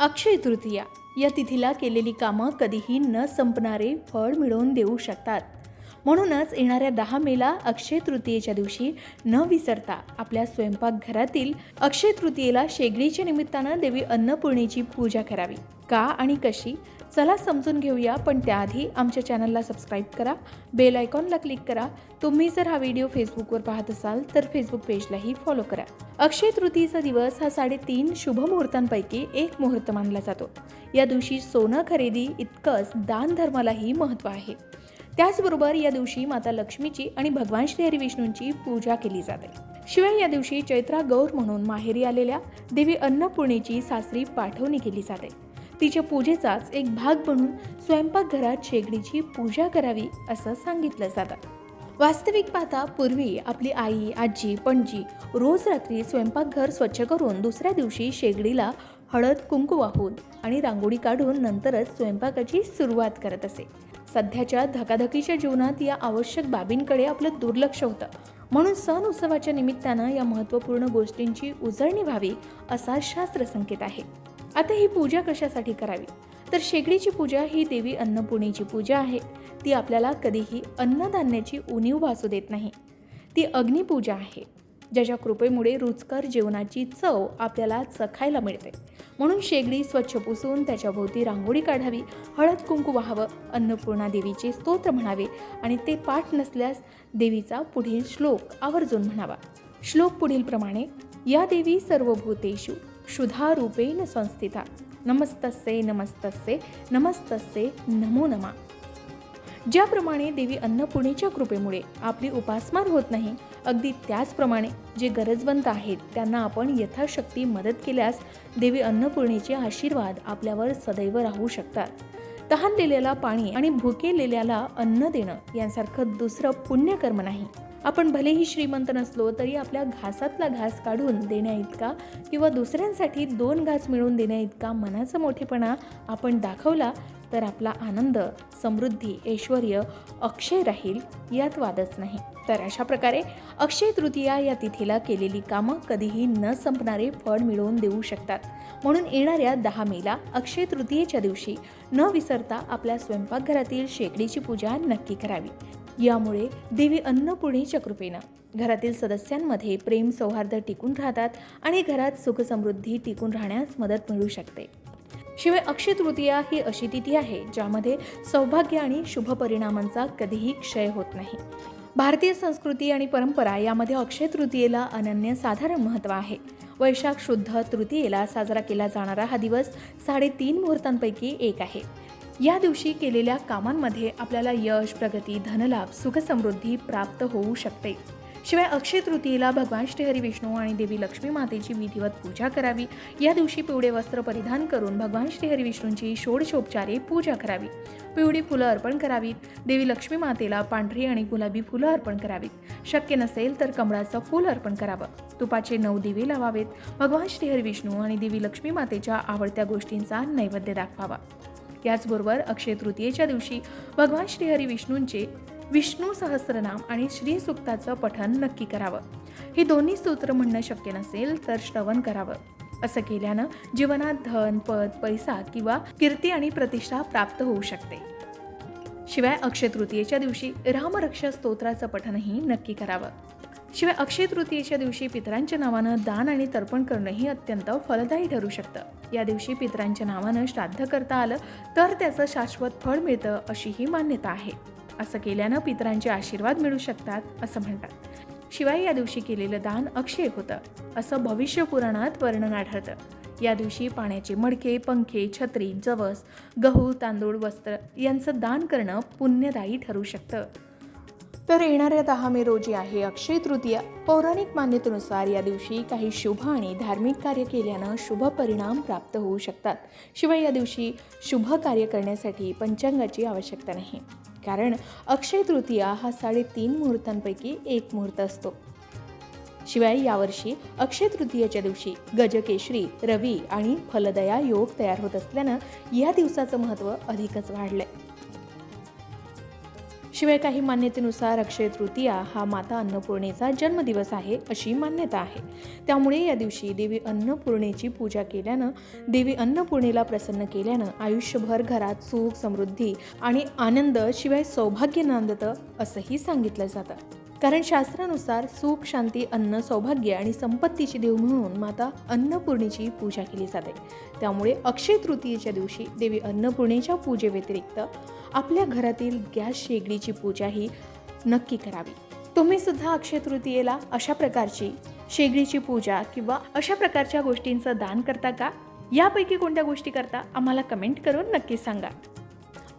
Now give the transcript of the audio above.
अक्षय तृतीया या तिथीला केलेली कामं कधीही न संपणारे फळ मिळवून देऊ शकतात. म्हणूनच येणाऱ्या दहा मेला अक्षय तृतीयेच्या दिवशी न विसरता आपल्या स्वयंपाकघरातील अक्षय तृतीयेला शेगडीच्या निमित्तानं देवी अन्नपूर्णेची पूजा करावी. का आणि कशी? चला समजून घेऊया पण त्याआधी आमच्या चॅनलला सबस्क्राईब करा बेल आयकॉनला क्लिक करा. तुम्ही जर हा व्हिडिओ फेसबुकवर पाहत असाल तर फेसबुक पेजलाही फॉलो करा. अक्षय तृतीयेचा दिवस हा साडेतीन शुभ मुहूर्तांपैकी एक मुहूर्त मानला जातो. या दिवशी सोनं खरेदी इतकंच दानधर्मालाही महत्त्व आहे. त्याचबरोबर या दिवशी माता लक्ष्मीची आणि भगवान श्रीहरी विष्णूंची पूजा केली जाते. शिवाय या दिवशी चैत्रा गौर म्हणून माहेरी आलेल्या देवी अन्नपूर्णेची सासरी पाठवणी केली जाते. तिच्या पूजेचाच एक भाग म्हणून स्वयंपाकघरात शेगडीची पूजा करावी असं सांगितलं जातं. वास्तविक पाहता पूर्वी आपली आई आजी पणजी रोज रात्री स्वयंपाकघर स्वच्छ करून दुसऱ्या दिवशी शेगडीला हळद कुंकू वाहून आणि रांगोळी काढून नंतरच स्वयंपाकाची सुरुवात करत असे. सध्याच्या धकाधकीच्या जीवनात या आवश्यक बाबींकडे आपलं दुर्लक्ष होतं. म्हणून सण उत्सवाच्या निमित्तानं या महत्त्वपूर्ण गोष्टींची उजळणी व्हावी असा शास्त्र संकेत आहे. आता ही पूजा कशासाठी करावी? तर शेगडीची पूजा ही देवी अन्नपूर्णेची पूजा आहे. ती आपल्याला कधीही अन्नधान्याची उणीव भासू देत नाही. ती अग्निपूजा आहे. ज्याच्या कृपेमुळे रुचकर जेवणाची चव आपल्याला चखायला मिळते. म्हणून शेगडी स्वच्छ पुसून त्याच्याभोवती रांगोळी काढावी हळद कुंकू व्हावं अन्नपूर्णा देवीचे स्तोत्र म्हणावे आणि ते पाठ नसल्यास देवीचा पुढील श्लोक आवर्जून म्हणावा. श्लोक पुढीलप्रमाणे या देवी सर्वभूतेषु क्षुधा रूपेण संस्थिता. नमस्तस्से नमस्तस्से नमस्तस्से नमो नमा. ज्याप्रमाणे देवी अन्नपूर्णेच्या कृपेमुळे आपली उपासमार होत नाही अगदी त्याचप्रमाणे जे गरजवंत आहेत त्यांना आपण यथाशक्ती मदत केल्यास देवी अन्नपूर्णेचे आशीर्वाद आपल्यावर सदैव राहू शकतात. तहानलेल्याला पाणी आणि भुकेलेल्याला अन्न देणं यांसारखं दुसरं पुण्यकर्म नाही. आपण भलेही श्रीमंत नसलो तरी आपल्या घासातला घास काढून देण्याइतका किंवा दुसऱ्यांसाठी दोन घास मिळवून देण्याइतका मनाचा मोठेपणा आपण दाखवला तर आपला आनंद समृद्धी ऐश्वर अक्षय राहील यात वादच नाही. तर अशा प्रकारे अक्षय तृतीया या तिथीला केलेली कामं कधीही न संपणारे फळ मिळवून देऊ शकतात. म्हणून येणाऱ्या दहा मेला अक्षय तृतीयेच्या दिवशी न विसरता आपल्या स्वयंपाकघरातील शेकडीची पूजा नक्की करावी. यामुळे देवी अन्नपूर्णेच्या कृपेनं घरातील सदस्यांमध्ये प्रेम सौहार्द टिकून राहतात आणि घरात सुखसमृद्धी टिकून राहण्यास मदत मिळू शकते. शिवाय अक्षय तृतीया ही अशी तिथी आहे ज्यामध्ये सौभाग्य आणि शुभ परिणामांचा कधीही क्षय होत नाही. भारतीय संस्कृती आणि परंपरा यामध्ये अक्षय तृतीयेला अनन्यसाधारण महत्त्व आहे. वैशाख शुद्ध तृतीयेला साजरा केला जाणारा हा दिवस साडेतीन मुहूर्तांपैकी एक आहे. या दिवशी केलेल्या कामांमध्ये आपल्याला यश प्रगती धनलाभ सुखसमृद्धी प्राप्त होऊ शकते. शिवाय अक्षय तृतीयेला भगवान श्रीहरी विष्णू आणि देवी लक्ष्मी मातेची विधिवत पूजा करावी. या दिवशी पिवळे वस्त्र परिधान करून भगवान श्रीहरी विष्णूंची षोडशोपचारे पूजा करावी. पिवळी फुलं अर्पण करावीत. देवी लक्ष्मी मातेला पांढरी आणि गुलाबी फुलं अर्पण करावीत. शक्य नसेल तर कमळाचं फूल अर्पण करावं. तुपाचे नऊ दिवे लावावेत. भगवान श्रीहरी विष्णू आणि देवी लक्ष्मी मातेच्या आवडत्या गोष्टींचा नैवेद्य दाखवावा. याचबरोबर अक्षय तृतीयेच्या दिवशी भगवान श्रीहरी विष्णूंचे विष्णू सहस्रनाम आणि श्रीसुक्ताचं पठन नक्की करावं. ही दोन्ही सूत्र म्हणणं शक्य नसेल तर श्रवण करावं. असं केल्यानं जीवनात धन पद पैसा किंवा कीर्ती आणि प्रतिष्ठा प्राप्त होऊ शकते. शिवाय अक्षय तृतीयेच्या दिवशी रामरक्ष स्तोत्राचं पठणही नक्की करावं. शिवाय अक्षय तृतीयेच्या दिवशी पितरांच्या नावानं दान आणि तर्पण करणंही अत्यंत फलदायी ठरू शकतं. या दिवशी पितरांच्या नावानं श्राद्ध करता आलं तर त्याचं शाश्वत फळ मिळतं अशीही मान्यता आहे. असं केल्यानं पितरांचे आशीर्वाद मिळू शकतात असं म्हणतात. शिवाय या दिवशी केलेलं दान अक्षय होतं असं भविष्य पुराणात वर्णन आढळतं. या दिवशी पाण्याचे मडके पंखे छत्री जवस गहू तांदूळ वस्त्र यांचं दान करणं पुण्यदायी ठरू शकतं. तर येणाऱ्या दहा मे रोजी आहे अक्षय तृतीया. पौराणिक मान्यतेनुसार या दिवशी काही शुभ आणि धार्मिक कार्य केल्यानं शुभ परिणाम प्राप्त होऊ शकतात. शिवाय या दिवशी शुभ कार्य करण्यासाठी पंचांगाची आवश्यकता नाही. कारण अक्षय तृतीया हा साडेतीन मुहूर्तांपैकी एक मुहूर्त असतो. शिवाय यावर्षी अक्षय तृतीयेच्या दिवशी गजकेशरी रवी आणि फलदया योग तयार होत असल्यानं या दिवसाचं महत्त्व अधिकच वाढलंय. शिवाय काही मान्यतेनुसार अक्षय तृतीया हा माता अन्नपूर्णेचा जन्मदिवस आहे अशी मान्यता आहे. त्यामुळे या दिवशी देवी अन्नपूर्णेची पूजा केल्यानं देवी अन्नपूर्णेला प्रसन्न केल्यानं आयुष्यभर घरात सुख समृद्धी आणि आनंद शिवाय सौभाग्य नांदतं असंही सांगितलं जातं. कारण शास्त्रानुसार सुख शांती अन्न सौभाग्य आणि संपत्तीची देव म्हणून माता अन्नपूर्णेची पूजा केली जाते. त्यामुळे अक्षय तृतीयेच्या दिवशी देवी अन्नपूर्णेच्या पूजेव्यतिरिक्त आपल्या घरातील गॅस शेगडीची पूजाही नक्की करावी. तुम्ही सुद्धा अक्षय तृतीयेला अशा प्रकारची शेगडीची पूजा किंवा अशा प्रकारच्या गोष्टींचं दान करता का? यापैकी कोणत्या गोष्टी करता? आम्हाला कमेंट करून नक्की सांगा.